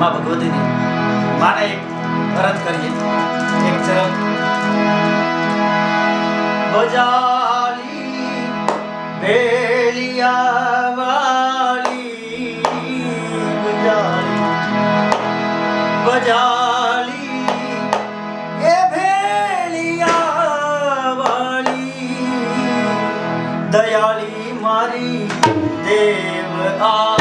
માં ભગવતીની માને એક અરજ કરીએ. એક ચરણ. બજાલી બેલિયા વાલી બજાલી બજા દયાળી મારી દેવ આ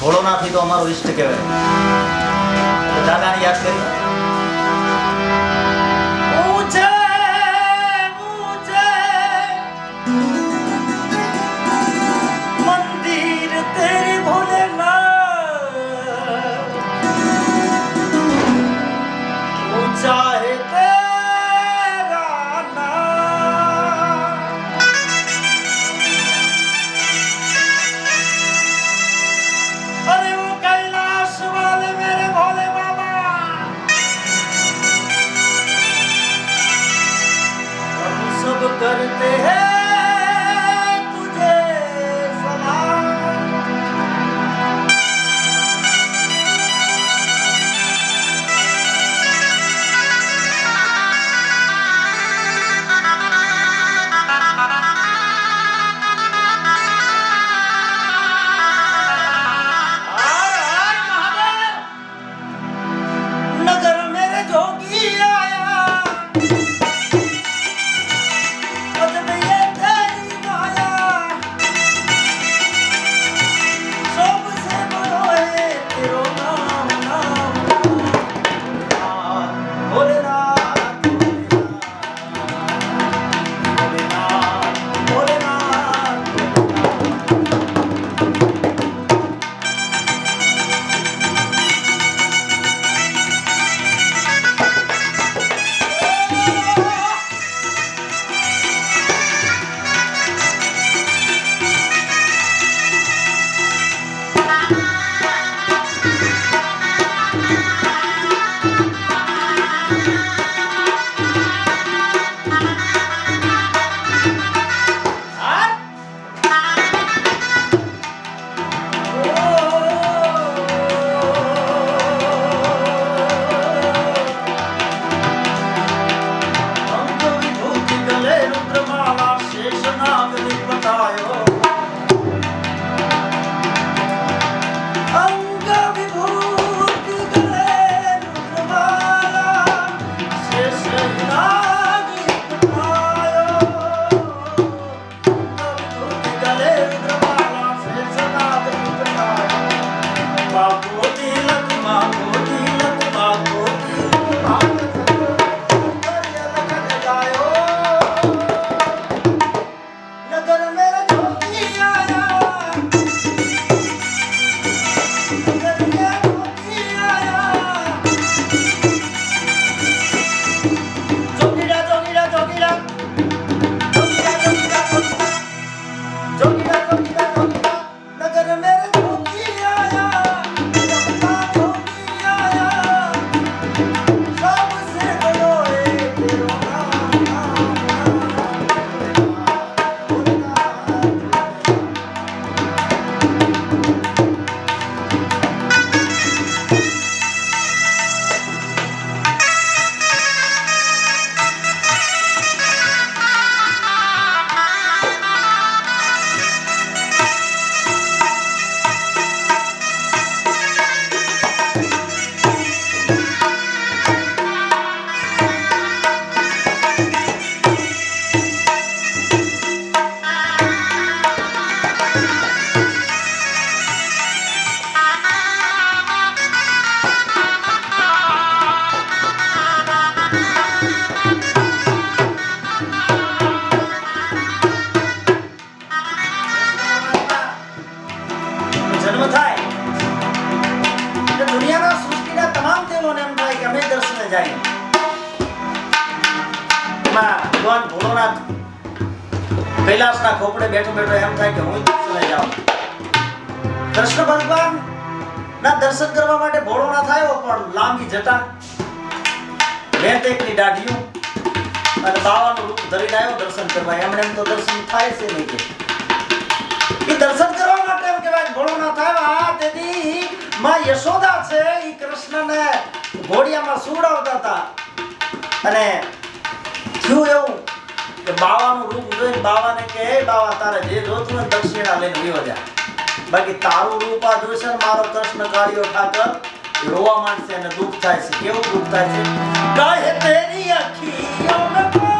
ભોળોનાથ તો અમારો ઈષ્ટ કહેવાય. દાદાને યાદ કરી? બેઠો બેઠો એમ થાય કે હું લઈ જાઉં કૃષ્ણ ભગવાન ના દર્શન કરવા માટે ભોળો ના થયો, પણ લાંબી જટા. વેંતેકની દાઢીઓ અને બાવાનું રૂપ ધરીને આવ્યો દર્શન કરવા. એમણે એમ તો દર્શન થાય છે નહીં કે. ઈ દર્શન કરવા માટે એમ કહેવાય ભોળો ના થાય, આ તેથી માં યશોદા છે એ કૃષ્ણને ઘોડિયામાં સુવડાવતા હતા. અને થયું એવું કે બાવાનું રૂપ જોઈને બાવાને કે હે બાવા, તારે જે જોતું હોય દક્ષિણા લઈને વિયો જા. બાકી તારું રૂપ આ જોશે ને મારો કૃષ્ણ ઠાકર, એ રોવા માંડશે અને દુઃખ થાય છે. કેવું દુઃખ થાય છે? કાહે તેરી અખીઓ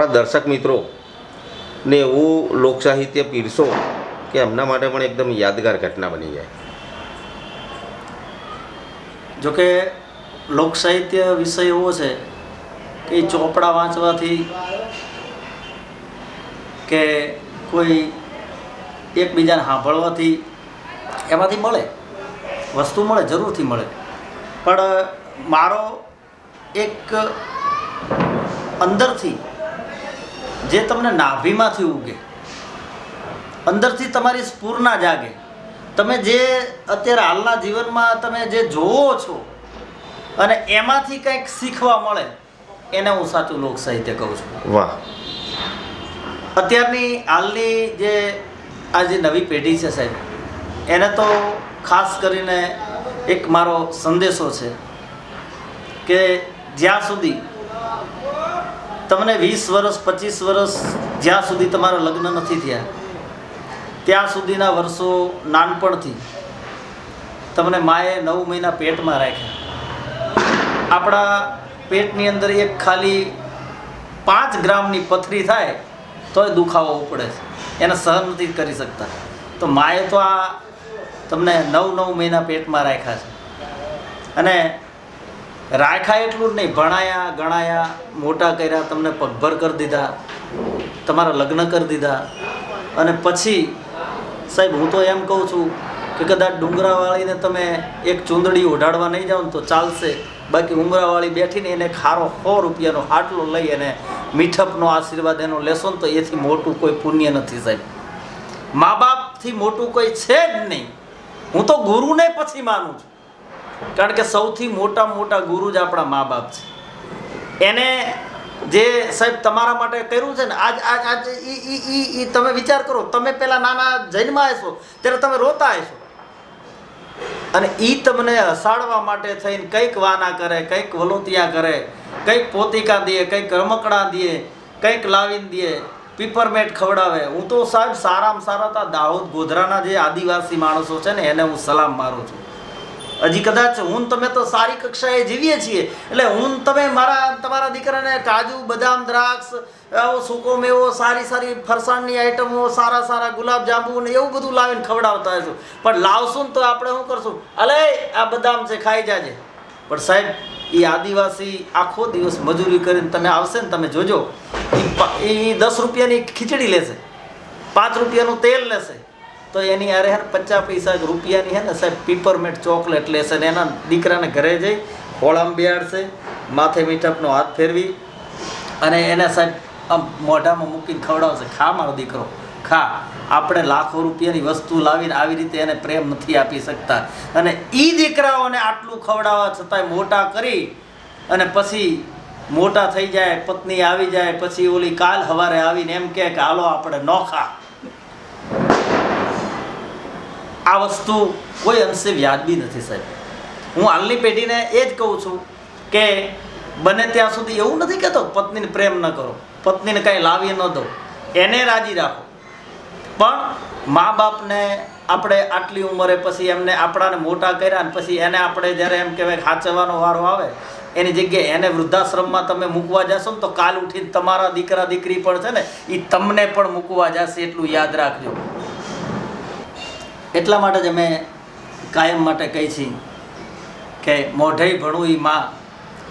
આપણા દર્શક મિત્રો ને એવું લોકસાહિત્ય પીરસો કે એમના માટે પણ એકદમ યાદગાર ઘટના બની જાય. જોકે લોકસાહિત્ય વિષય એવો છે કે ચોપડા વાંચવાથી કે કોઈ એકબીજાને સાંભળવાથી એમાંથી મળે, વસ્તુ મળે, જરૂરથી મળે. પણ મારો એક અંદરથી જે તમને નાભીમાંથી ઉગે અંદરથી તમારી સ્ફૂર્ણા જાગે. તમે જે અત્યારે હાલના જીવનમાં તમે જે જોવો છો અને એમાંથી કંઈક શીખવા મળે એને હું સાચું લોક સાહિત્ય કહું છું. વાહ. અત્યારની હાલની જે આ જે નવી પેઢી છે સાહેબ એને તો ખાસ કરીને એક મારો સંદેશો છે કે જ્યાં સુધી તમને વીસ વર્ષ, પચીસ વર્ષ જ્યાં સુધી તમારા લગ્ન નથી થયા, ત્યાં સુધીના વર્ષો નાનપણથી તમને માએ નવ મહિના પેટમાં રાખ્યા. આપણા પેટની અંદર એક ખાલી પાંચ ગ્રામની પથરી થાય, તોય દુખાવો ઉપડે છે. એને સહન નથી કરી શકતા. તો માએ તો આ તમને નવ નવ મહિના પેટમાં રાખ્યા છે. અને રાખ્યા એટલું જ નહીં. ભણાયા, ગણાયા, મોટા કર્યા, તમને પગભર કરી દીધા, તમારા લગ્ન કરી દીધા. અને પછી, સાહેબ, હું તો એમ કહું છું કે કદાચ ડુંગરાવાળીને તમે એક ચૂંદડી ઓઢાડવા નહીં જાઓ ને તો ચાલશે. બાકી ઉમરાવાળી બેઠીને એને ખારો સો રૂપિયાનો આટલો લઈ અને મીઠપનો આશીર્વાદ એનો લેશો ને તો એથી મોટું કોઈ પુણ્ય નથી, સાહેબ. મા બાપથી મોટું કોઈ છે જ નહીં. હું તો ગુરુને પછી માનું છું. કારણ કે સૌથી મોટા મોટા ગુરુ જ આપણા મા બાપ છે. એને જે સાહેબ તમારા માટે કર્યું છે ને, આજ આજ આજ, ઈ તમે વિચાર કરો, તમે પેલા નાના જન્મમાં હશો ત્યારે તમે રોતા હશો અને ઈ તમને હસાડવા માટે થઈને કંઈક વાના કરે, કંઈક વલોતિયા કરે, કંઈક પોતિકા દે, કંઈક રમકડા દે, કંઈક લાવીને દે પીપરમેટ ખવડાવે. હું તો સાહેબ સારામાં સારા તા દાહોદ ગોધરાના જે આદિવાસી માણસો છે ને, એને હું સલામ મારું છું. હજી કદાચ હું તમે તો સારી કક્ષાએ જીવીએ છીએ. એટલે હું તમે મારા, તમારા દીકરાને કાજુ, બદામ, દ્રાક્ષ, આવો સૂકો મેવો, સારી સારી ફરસાણની આઈટમો, સારા સારા ગુલાબ જાંબુ ને એવું બધું લાવીને ખવડાવતા હશું. પણ લાવશું ને તો આપણે શું કરશું? અલે, આ બદામ છે, ખાઈ જાજે. પણ સાહેબ એ આદિવાસી આખો દિવસ મજૂરી કરીને તમે આવશે ને તમે જોજો. એ દસ રૂપિયાની ખીચડી લેશે. પાંચ રૂપિયાનું તેલ લેશે. તો એની હેર પચાસ પૈસા રૂપિયાની હે ને સાહેબ પીપરમેન્ટ ચોકલેટ લેશે ને એના દીકરાને ઘરે જઈ હોળામાં બેહાડશે, માથે મીઠપનો હાથ ફેરવી અને એને સાહેબ આમ મોઢામાં મૂકીને ખવડાવશે, ખા મારો દીકરો, ખા. આપણે લાખો રૂપિયાની વસ્તુ લાવીને આવી રીતે એને પ્રેમ નથી આપી શકતા. અને એ દીકરાઓને આટલું ખવડાવવા છતાંય મોટા કરી અને પછી મોટા થઈ જાય, પત્ની આવી જાય, પછી ઓલી કાલ સવારે આવીને એમ કે, હાલો, આપણે નોખા આ વસ્તુ કોઈ અંશે વ્યાજબી નથી સાહેબ. હું હાલની પેઢીને એ જ કહું છું કે બને ત્યાં સુધી એવું નથી કહેતો, પત્નીને પ્રેમ ન કરો, પત્નીને કાંઈ લાવી ન દો, એને રાજી રાખો. પણ મા બાપને આપણે આટલી ઉંમરે પછી એમને આપણાને મોટા કર્યા ને પછી એને આપણે જ્યારે એમ કહેવાય ખાચવાનો વારો આવે, એની જગ્યાએ એને વૃદ્ધાશ્રમમાં તમે મૂકવા જશો ને તો કાલ ઉઠીને તમારા દીકરા દીકરી પણ છે ને એ તમને પણ મૂકવા જશે એટલું યાદ રાખજો. એટલા માટે જ અમે કાયમ માટે કહી છીએ કે મોઢે ભણું એ માં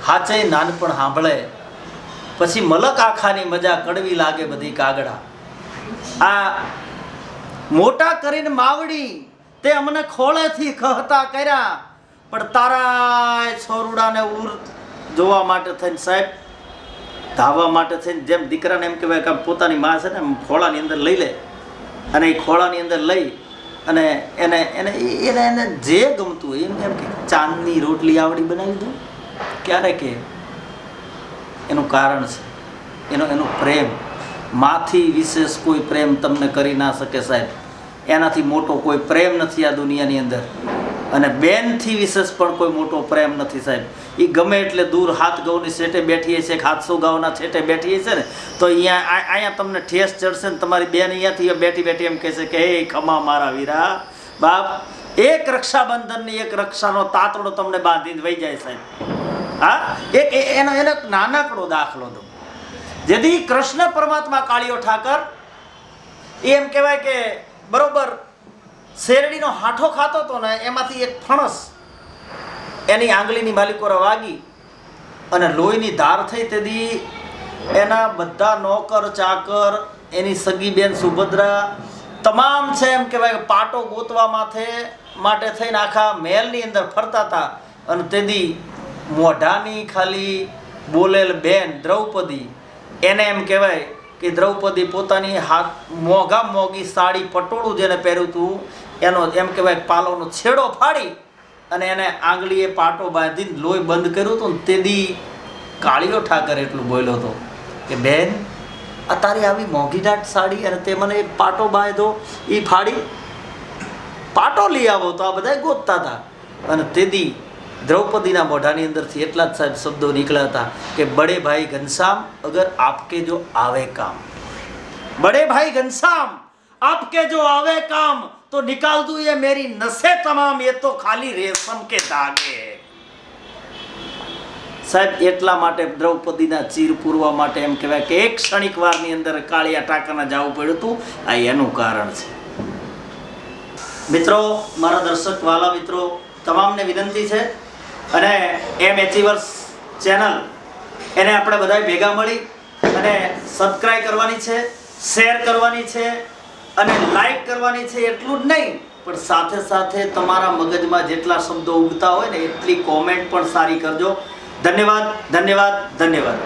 હાચે નાનપણ સાંભળે, પછી મલક આખાની મજા કડવી લાગે બધી કાગડા. આ મોટા કરીને માવડી તે અમને ખોળેથી ખહતા કર્યા, પણ તારા છોરુડાને ઉર જોવા માટે થઈને સાહેબ, ધાવા માટે થઈને જેમ દીકરાને એમ કહેવાય કે પોતાની મા છે ને ખોળાની અંદર લઈ લે, અને એ ખોળાની અંદર લઈ અને એને એને એને એને જે ગમતું હોય, એમ એમ કે ચાંદની રોટલી આવડી બનાવી દઉં? ક્યારે કે એનું કારણ છે, એનો એનો પ્રેમ. માથી વિશેષ કોઈ પ્રેમ તમને કરી ના શકે સાહેબ. એનાથી મોટો કોઈ પ્રેમ નથી આ દુનિયાની અંદર. અને બેનથી વિશેષ પણ કોઈ મોટો પ્રેમ નથી સાહેબ. એ ગમે એટલે દૂર હાથ ગૌની છેટે બેઠીએ છે હાથસો ગાઉના છેટે બેઠીએ છે ને, તો અહીંયા અહીંયા તમને ઠેસ ચડશે ને તમારી બેન અહીંયાથી બેઠી બેઠી એમ કહેશે કે, હે, ખમા મારા વીરા. બાપ, એક રક્ષાબંધનની એક રક્ષાનો તાતડો તમને બાંધીને વહી જાય સાહેબ. હા? એક એનો એનો નાનકડો દાખલો દો જેથી કૃષ્ણ પરમાત્મા કાળીઓ ઠાકર એમ કહેવાય કે બરોબર શેરડીનો હાઠો ખાતો હતો ને, એમાંથી એક ફણસ એની આંગળીની માલિકોરા વાગી અને લોહીની ધાર થઈ તેથી એના બધા નોકર, ચાકર, એની સગી બેન સુભદ્રા તમામ છે એમ કહેવાય પાટો ગોતવા માથે, માટે થઈને આખા મહેલની અંદર ફરતા હતા. અને તેથી મોઢાની ખાલી બોલેલ બેન દ્રૌપદી, એને એમ કહેવાય કે દ્રૌપદી પોતાની હાથ મોંઘા મોંઘી સાડી પટોળું જેને પહેર્યું હતું એનો એમ કહેવાય પાલોનો છેડો ફાડી અને એને આંગળીએ પાટો બાંધીને લોહી બંધ કર્યું હતું ને તે દી કાળીઓ ઠાકર એટલું બોલ્યો હતો કે, બેન, આ તારી આવી મોંઘીડાટ સાડી અને તે મને પાટો બાંધો એ ફાડી, પાટો લઈ આવો. તો આ બધા ગોતતા હતા. અને તે દી દ્રૌપદીના મોઢાની અંદરથી એટલા જ સાહેબ શબ્દો નીકળ્યા હતા કે, બડે ભાઈ ઘનશ્યામ, અગર આપકે જો આવે કામ. બડે ભાઈ ઘનશ્યામ, આપકે જો આવે કામ. तो निकाल दूं ये मेरी नसें तमाम ये तो खाली रेशम के धागे हैं સાહેબ એટલા માટે દ્રૌપદીના ચીર પૂરવા માટે એમ કહેવાય કે એક ક્ષણિક વારની અંદર કાળિયા ટાંકાના જવું પડ્યું હતું આ એનું કારણ છે મિત્રો મારા દર્શક વાલા મિત્રો તમામને વિનંતી છે અને એમ એચીવર્સ ચેનલ એને આપણે બધાએ ભેગા મળી અને સબસ્ક્રાઈબ કરવાની છે શેર કરવાની છે અને લાઈક કરવાની છે એટલું જ નહીં, પણ સાથે સાથે તમારા મગજમાં જેટલા શબ્દો ઉગતા હોય ને એટલી કોમેન્ટ પણ સારી કરજો. ધન્યવાદ ધન્યવાદ ધન્યવાદ.